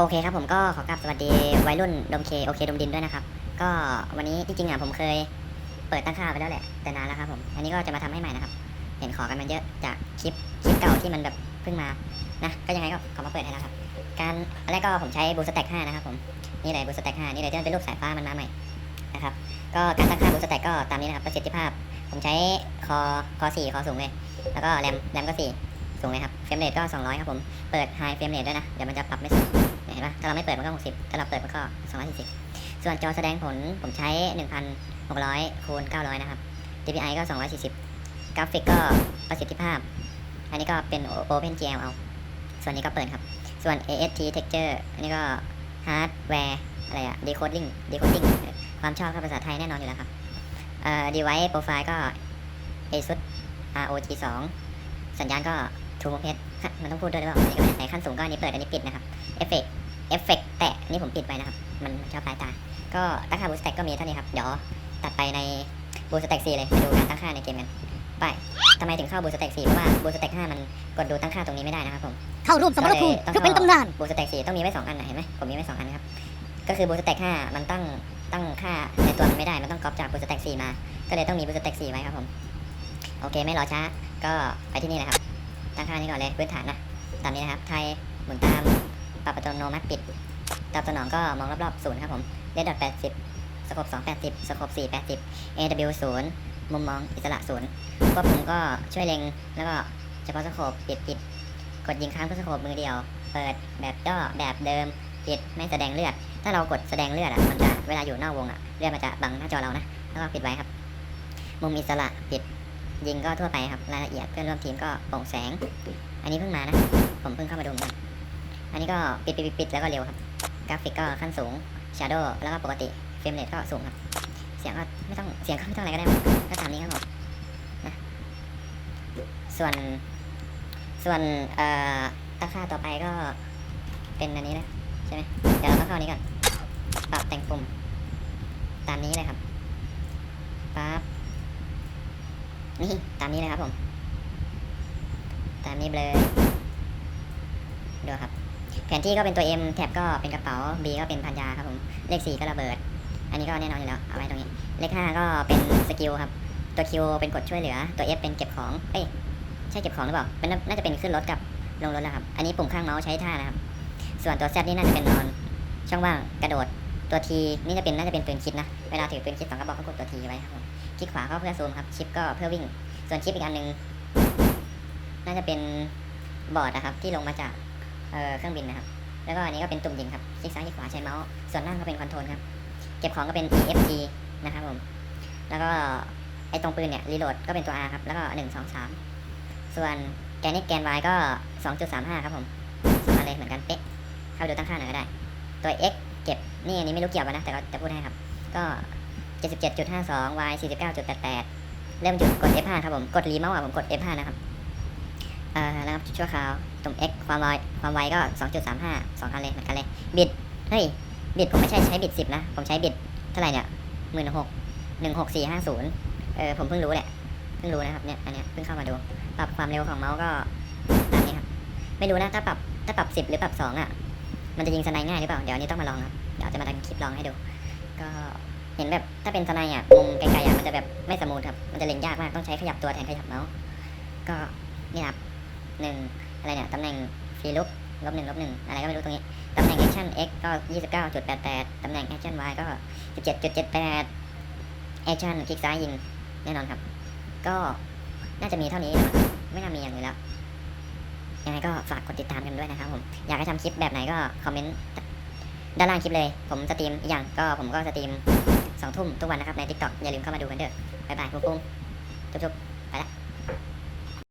โอเคครับผมก็ขอกราบสวัสดีวัยรุ่นดมเคโอเคดมดินด้วยนะครับ ก็วันนี้จริงๆอะผมเคยเปิดตั้งค่าไปแล้วแหละแต่นานแล้วครับผมอันนี้ก็จะมาทำให้ใหม่นะครับ เห็นขอกันมาเยอะจากคลิปคลิปเก่าที่มันแบบเพิ่งมานะก็ยังไงก็ขอมาเปิดให้แล้วครับ การแรกก็ผมใช้บูสแต็ก5นะครับผมนี่เลยบูสแต็ก5นี่เลยที่มันเป็นรูปสายฟ้ามันมาใหม่นะครับก็การตั้งค่าบูสแต็กก็ตามนี้นะครับประสิทธิภาพ ผมใช้คอคอ4คอสูงเลยแล้วก็แรมแรมก็4 สูงเลยครับเฟรมเรทก็ 200 ครับผม เปิดไฮเฟรมเรทด้วยนะ เดี๋ยวมันจะปรับไม่สุดเห็นปะถ้าเราไม่เปิดมันก็ 60 ถ้าเราเปิดมันก็ 240 ส่วนจอแสดงผลผมใช้ 1,600คูณ900 นะครับ DPI ก็ 240 กราฟิกก็ประสิทธิภาพ อันนี้ก็เป็น OpenGL เอา ส่วนนี้ก็เปิดครับ ส่วน AST Texture อันนี้ก็ Hardware อะไรอะ Decoding Decoding ความชอบภาษาไทยแน่นอนอยู่แล้วครับ เอ่อ Device Profile ก็ ASUS ROG 2 สัญญาณก็ True Mode มันต้องพูดด้วยหรือเปล่าอันนี้ก็ไม่แน่ใจขั้นสูงก็อันนี้เปิดอันนี้ปิดนะครับเอฟเฟกเอฟเฟกแตะนี่ผมปิดไว้นะครับ มันชอบสายตา ก็ตั้งค่าบูสแต็กก็มีเท่านี้ครับ เดี๋ยวตัดไปในบูสแต็ก4เลยไปดูการตั้งค่าในเกมกัน ไปทำไมถึงเข้าบูสแต็ก4เพราะว่าบูสแต็ก5มันกดดูตั้งค่าตรงนี้ไม่ได้นะครับผมเข้าร่วมสมรภูมิก็ลยเพื่อเป็นตำนานบูสแต็ก4ต้องมีไว้2อันนะเห็นไหมผมมีไว้2อันนะครับก็คือบูสแต็ก5มันตั้งตั้งค่าในตัวมันไม่ได้มันต้องก๊อปจากบูสแต็ก4มา ก็เลยต้องมีบูสแต็ก4ไว้ครับผมโอเคไม่รอช้าก็ไปที่นี่เลยครับ ตั้งค่านี้ก่อนเลยพื้นฐานนะตามนี้นะครับ ไทยหมุนตามปรับอัตโนมัติปิดตอบสนองก็มองรอบๆศูนย์ครับผมเลดดอทแปดสิบสกบสองแปดสิบสกบสี่แปดสิบ AW ศูนย์มุมมองอิสระศูนย์ควบคุมก็ช่วยเล็งแล้วก็เฉพาะสโคปปิดปิดกดยิงค้างเพื่อสโคปมือเดียว เปิดแบบย่อแบบเดิมปิดไม่แสดงเลือด ถ้าเรากดแสดงเลือดอะมันจะเวลาอยู่นอกวงอะเลือดมันจะบังหน้าจอเรานะแล้วก็ปิดไว้ครับ มุมอิสระปิด ยิงก็ทั่วไปครับรายละเอียดเพื่อนร่วมทีมก็โปร่งแสง อันนี้เพิ่งมานะ ผมเพิ่งเข้ามาดูเหมือนกันอันนี้ก็ปิดปิดปิดแล้วก็เร็วครับ กราฟิกก็ขั้นสูง Shadow แล้วก็ปกติเฟรมเรทก็สูงครับ เสียงก็ไม่ต้องเสียงก็ไม่ต้องอะไรก็ได้ครับก็ตามนี้ครับผมนะส่วนส่วนเอ่อตั้งค่าต่อไปก็เป็นอันนี้นะใช่ไหมเดี๋ยวเราต้องเข้าอันนี้ก่อนปรับแต่งปุ่มตามนี้เลยครับ ปั๊บ นี่ตามนี้เลยครับผม ตามนี้เลยดูครับ แผนที่ก็เป็นตัว M แท็บก็เป็นกระเป๋า B ก็เป็นพันยาครับผม เลข 4 ก็ระเบิด อันนี้ก็แน่นอนอยู่แล้ว เอาไว้ตรงนี้ เลข 5 ก็เป็นสกิลครับ ตัว Q เป็นกดช่วยเหลือ ตัว F เป็นเก็บของ เอ้ย ใช่เก็บของหรือเปล่าเป็นน่าจะเป็นขึ้นรถกับลงรถแล้วครับ อันนี้ปุ่มข้างเมาส์ใช้ท่านะครับ ส่วนตัว Z นี่น่าจะเป็นนอน ช่องว่างกระโดด ตัว T นี่จะเป็นน่าจะเป็นปืนคิดนะ เวลาถือปืนคิดสองกระบอกก็กดตัว T ไว้ครับผม คลิกขวาก็เพื่อซูมครับ ชิปก็เพื่อวิ่ง ส่วนชิปอีกอันหนึ่งน่าจะเป็นบอร์ดนะครับ ที่ลงมาจากเเครื่องบินนะครับ แล้วก็อันนี้ก็เป็นตุ่มยิงครับ คลิกซ้ายคลิกขวาใช้เมาส์ ส่วนล่างก็เป็นคอนโทรลครับ เก็บของก็เป็น EFG นะครับผม แล้วก็ไอตรงปืนเนี่ยรีโหลดก็เป็นตัว R ครับ แล้วก็ 1 2 3 ส่วนแกน X แกน Y ก็ 2.35 ครับผมสองอันเลยเหมือนกันเป๊ะ เข้าดูตั้งค่าหน่อยก็ได้ ตัว X เก็บนี่อันนี้ไม่รู้เกี่ยวกันนะ แต่ก็จะพูดให้ครับ ก็ 77.52 Y 49.88 เริ่มจุดกด F5 ครับผม กดรีเมาส์อะผมกด F5 นะครับ เอ่อแล้วครับชั่วคราวตรง X ความไวความไวก็ 2.35 2อันเลยเหมือนกันเลย บิด เฮ้ย บิดผมไม่ใช่ใช้บิด 10 นะ ผมใช้บิดเท่าไหร่เนี่ยหมื่นหกหนึ่งหกสี่ห้าศูนย์เออผมเพิ่งรู้แหละ เพิ่งรู้นะครับเนี่ย อันเนี้ยเพิ่งเข้ามาดู ปรับความเร็วของเมาส์ก็ตามนี้ครับ ไม่รู้นะถ้าปรับถ้าปรับ10หรือปรับ2อะ มันจะยิงสไนด์ง่ายหรือเปล่า เดี๋ยวอันนี้ต้องมาลองครับ เดี๋ยวจะมาทำคลิปลองให้ดู ก็ ห็นแบบถ้าเป็นสไนอะมุมไกลๆอะมันจะแบบไม่สมูทครับ มันจะเล็งยากมากต้องใช้ขยับตัวแทนขยับเมาส์ก็นี่ครับหนึ่งอะไรเนี่ยตำแหน่งฟรีลุกลบหนึ่งลบหนึ่งอะไรก็ไม่รู้ตรงนี้ตำแหน่ง action x ก็29.88ตำแหน่ง action y ก็17.78 action คชั่นคลิกซ้ายยิงแน่นอนครับ ก็น่าจะมีเท่านี้นะไม่น่ามีอย่างอื่นแล้วยังไงก็ฝากกดติดตามกันด้วยนะครับผมอยากให้ทำคลิปแบบไหนก็คอมเมนต์ด้านล่างคลิปเลย ผมสตรีมอีกอย่างก็ผมก็สตรีม สองทุ่มทุกวันนะครับใน TikTok อย่าลืมเข้ามาดูกันเด้อบ๊ายบายปุ๊บปุ๊บจุ๊บ